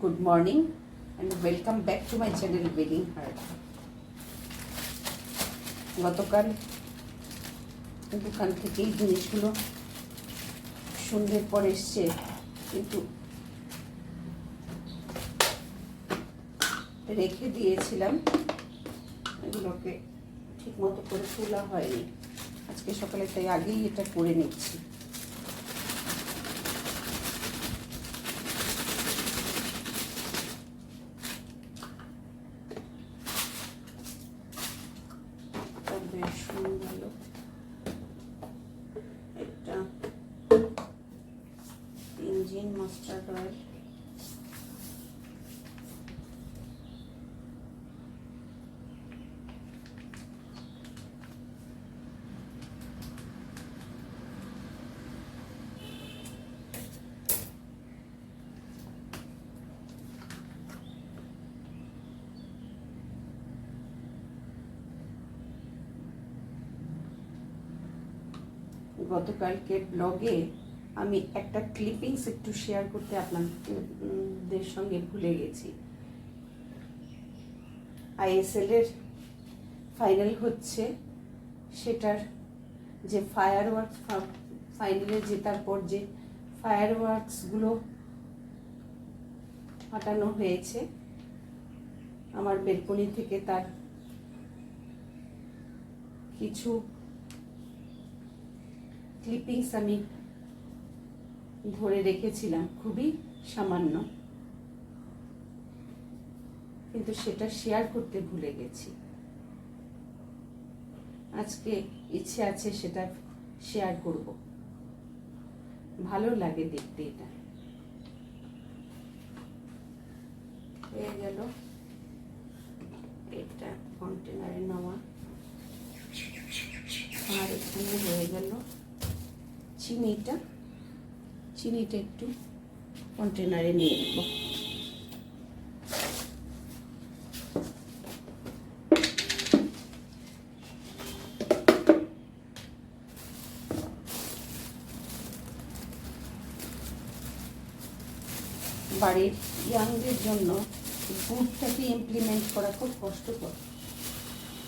Good morning and welcome back to my channel বেলিং হার্ট গতকাল দোকান থেকে এই জিনিসগুলো সন্ধ্যের পর এসছে, কিন্তু রেখে দিয়েছিলাম। এগুলোকে ঠিক মতো করে তোলা হয়নি। আজকে সকালে তাই আগেই এটা করে নিচ্ছি এটা বেসন গেল একটা ইঞ্জিন মাস্টার্ড অয়েল গতকালকের ব্লগে আমি একটা ক্লিপিংস একটু শেয়ার করতে আপনাদের সঙ্গে ভুলে গেছি। আইএসএল এর ফাইনাল হচ্ছে, সেটার যে ফায়ার ওয়ার্কস ফাইনালে জেতার পর যে ফায়ার ওয়ার্কসগুলো ফাটানো হয়েছে, আমার বেলকনি থেকে তার কিছু ক্লিপিংস আমি ধরে রেখেছিলাম, খুবই সামান্য। কিন্তু সেটা শেয়ার করতে ভুলে গেছি। আজকে ইচ্ছে আছে সেটা শেয়ার করব। ভালো লাগে দেখতে এটা। হয়ে গেল। এটা কন্টেনারে নেওয়া। আর এখানে হয়ে গেল। চিনিটা চিনিটা একটু কন্টেনারে নিয়ে নেব। বাড়ির ইয়াংদের জন্য গুড়টাকে ইমপ্লিমেন্ট করা খুব কষ্টকর।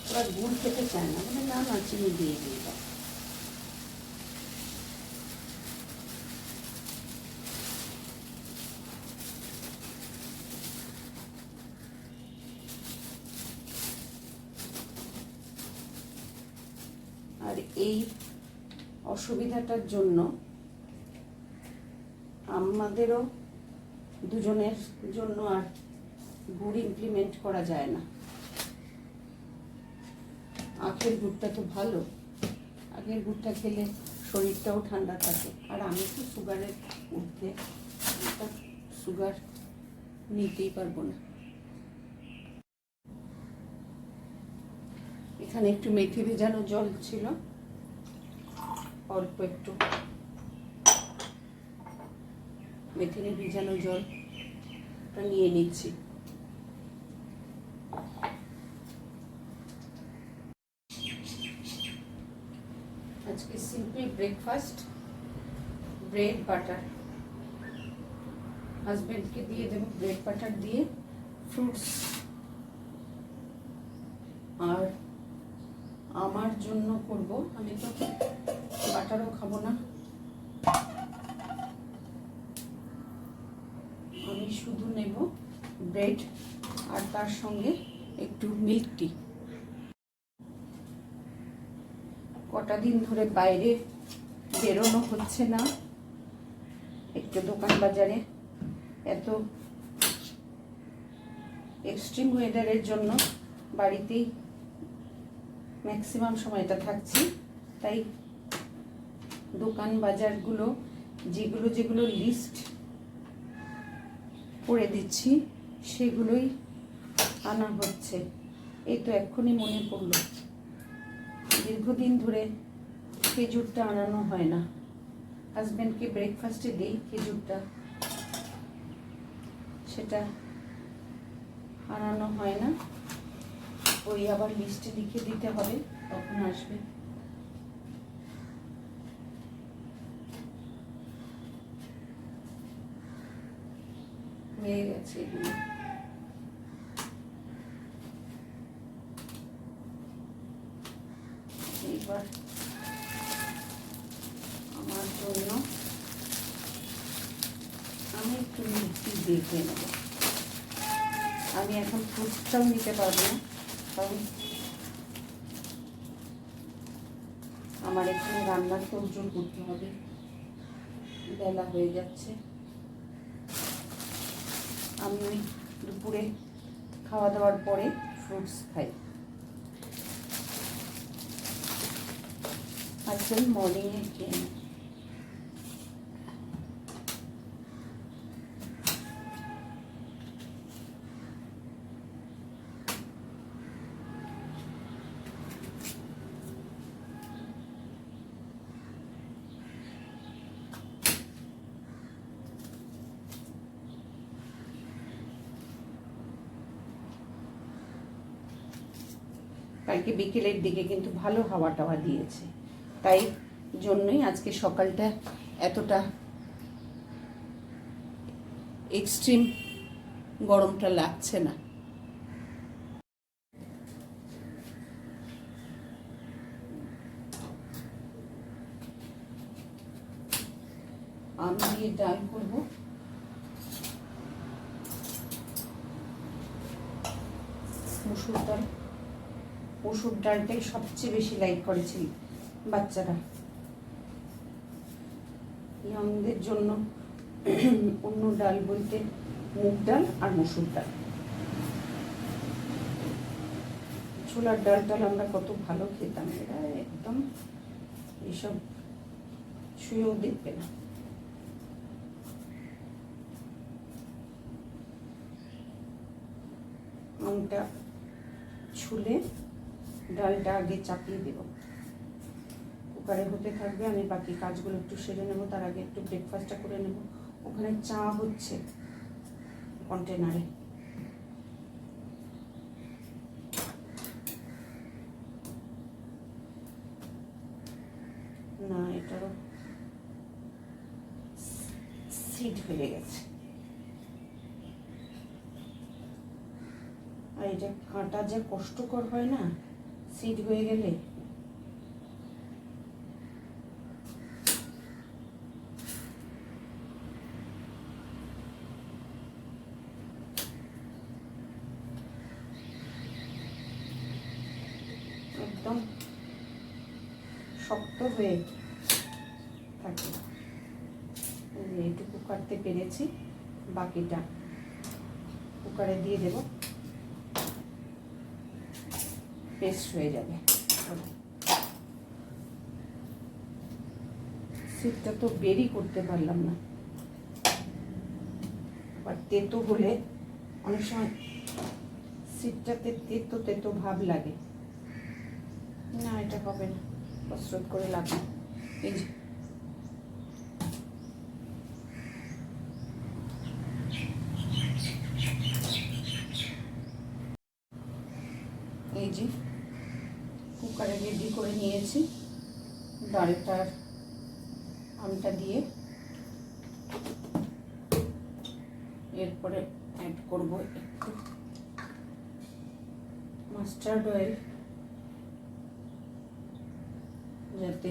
ওরা গুড় খেতে চায় না মানে না না, চিনি দিয়ে দিয়ে দাও আর এই অসুবিধাটার জন্য আমাদেরও দুজনের জন্য আর গুড় ইমপ্লিমেন্ট করা যায় না। আখের গুড়টা তো ভালো। আখের গুড়টা খেলে শরীরটাও ঠান্ডা থাকে। আর আমি তো সুগারের উঠতে সুগার নিতেই পারব না। এখানে একটু মেথি ভেজানো জল ছিল। অল্প একটু। মেথিনে ভেজানো জলটা নিয়ে নিচ্ছি। আজকে সিম্পল ব্রেকফাস্ট ব্রেড বাটার হাজব্যান্ডকে দিয়ে দেবো ব্রেড বাটার দিয়ে ফ্রুটস আর আমার জন্য করব, আমি তো বাটারও খাব না। আমি শুধু নেব ব্রেড আর তার সঙ্গে একটু মিল্ক টি। কটা দিন ধরে বাইরে বেরোনো হচ্ছে না। একটু দোকান বাজারে এত এক্সট্রিম ওয়েদারের জন্য বাড়িতেই ম্যাক্সিমাম সময়টা থাকছি। তাই দোকান বাজারগুলো, যেগুলো যেগুলো লিস্ট করে দিচ্ছি, সেগুলোই আনা হচ্ছে। এই তো এক্ষুনি মনে পড়ল। দীর্ঘদিন ধরে খেজুরটা আনানো হয় না। হাজব্যান্ডকে ব্রেকফাস্টে দিই খেজুরটা। সেটা আনানো হয় না। ওই আবার লিস্টে লিখে দিতে হবে, তখন আসবে। হয়ে গেছে এগুলো। এবার আমার জন্য আমি একটু মিষ্টি দেখে নেব। আমি এখন ফ্রুটসটাও নিতে পারব না, কারণ আমার এখানে রান্নার তোরজোর করতে হবে। বেলা হয়ে যাচ্ছে। আমি দুপুরে খাওয়া দাওয়ার পরে ফ্রুটস খাই। আজকাল মর্নিংয়ে কালকে বিকেলের দিকে কিন্তু ভালো হাওয়া টাওয়া দিয়েছে। তাই জন্যই আজকে সকালটা এতটা এক্সট্রিম গরমটা লাগছে না। আমি দিয়ে ডাল করব। মুসুর ডাল। মসুর ডালটাই সবচেয়ে বেশি লাইক করেছিল বাচ্চারা। ইয়ংদের জন্য অন্য ডাল বলতে মুগ ডাল আর মসুর ডাল। ছোলার ডাল টাল আমরা কত ভালো খেতাম, এরা একদম এসব শুয়েও দেখবে না। আমটা ছুলে ডালটা আগে চাপিয়ে দেব। কুকারে হতে থাকবে, আমি বাকি কাজগুলো একটু সেরে নেব, তার আগে একটু ব্রেকফাস্টটা করে নেব। ওখানে চা হচ্ছে কন্টেনারে না, এটারও সিট হয়ে গেছে। আর এটা কাটা যে কষ্টকর হয় না সিট হয়ে গেলে? একদম শক্ত হয়ে থাকে। এইটুকু কাটতে পেরেছি বাকিটা কুকারে দিয়ে দেবো। পেস্ট হয়ে যাবে। সিটটা তো বেরি করতে পারলাম না। আবার তেতো হলে অনেক সময় সিটটাতে তেতো তেতো ভাব লাগে। না এটা হবে না। কসরত করে লাগবে এই যে। এই যে। রেডি করে নিয়েছি। ডালটার আমটা দিয়ে এরপরে অ্যাড করব একটু মাস্টার্ড অয়েল যাতে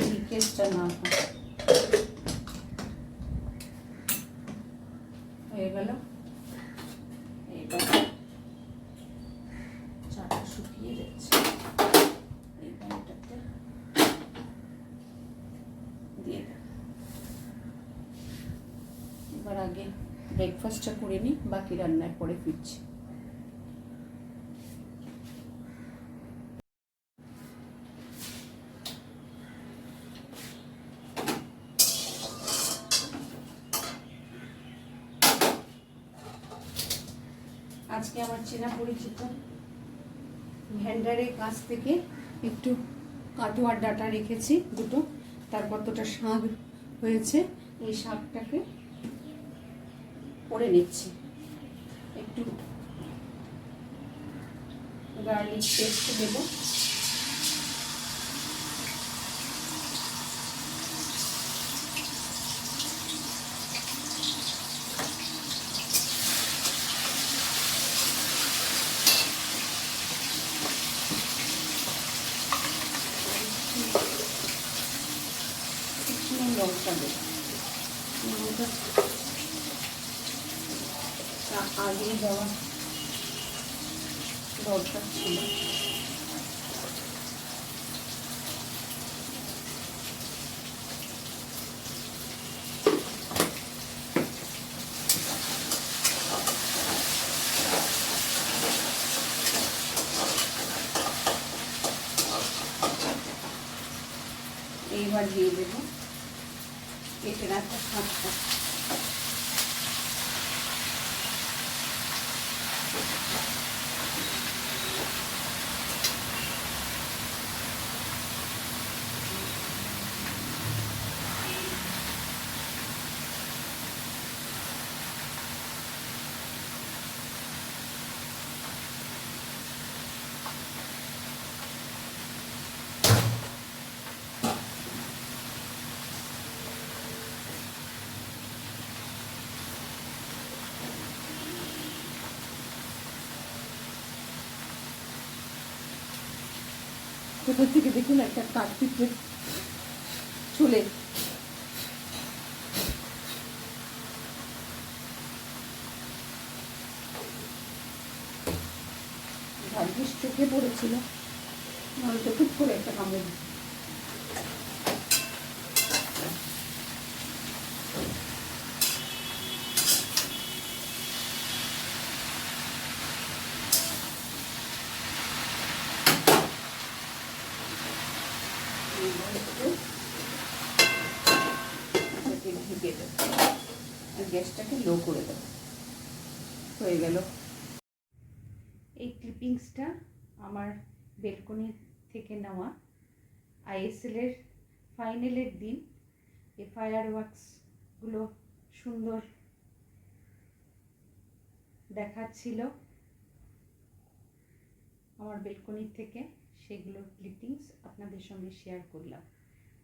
লিকেজটা না হয় হয়ে গেল এইবার চাটা শুকিয়ে যাচ্ছে এই পানিটাতে দিয়ে দেব এবার আগে ব্রেকফাস্টটা করে নিই বাকি রান্নায় পরে ফিরছি। আজকে আমার চেনা পরিচিত ভ্যান্ডারের কাছ থেকে একটু কাটোয়ার ডাটা রেখেছি দুটো তার কতটা শাক হয়েছে, এই শাকটাকে করে নিচ্ছি একটু গার্লিক পেস্ট দেব Thank you. তা আগে দেওয়া দরকার ছিল এইবার দিয়ে দেবো কেটে রাখা শাকটা কোথা থেকে দেখুন একটা কাঠপিঠে চলে। ভাগ্যিস চোখে পড়েছিল। নয়তো খুব করে একটা কামড়ে দিত। এইবার একটু এটাকে ঢেকে দেবো আর গ্যাসটাকে লো করে দেবো। হয়ে গেল। এই ক্লিপিংসটা আমার বেলকনি থেকে নেওয়া। আইএসএলের ফাইনালের দিন। এই ফায়ার ওয়ার্কসগুলো সুন্দর দেখাচ্ছিল আমার বেলকনির থেকে। সেগুলো ক্লিপিংস আপনাদের সঙ্গে শেয়ার করলাম।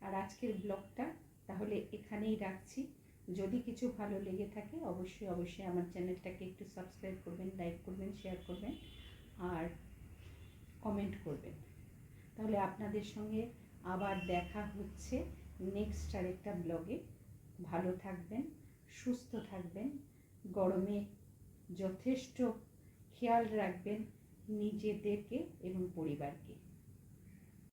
আর আজকের ব্লগটা তাহলে এখানেই রাখছি। যদি কিছু ভালো লেগে থাকে, অবশ্যই অবশ্যই আমার চ্যানেলটাকে একটু সাবস্ক্রাইব করবেন লাইক করবেন শেয়ার করবেন আর কমেন্ট করবেন। তাহলে আপনাদের সঙ্গে আবার দেখা হচ্ছে নেক্সট আরেকটা ব্লগে ভালো থাকবেন, সুস্থ থাকবেন, গরমে যথেষ্ট খেয়াল রাখবেন নিজেদেরকে এবং পরিবারকে।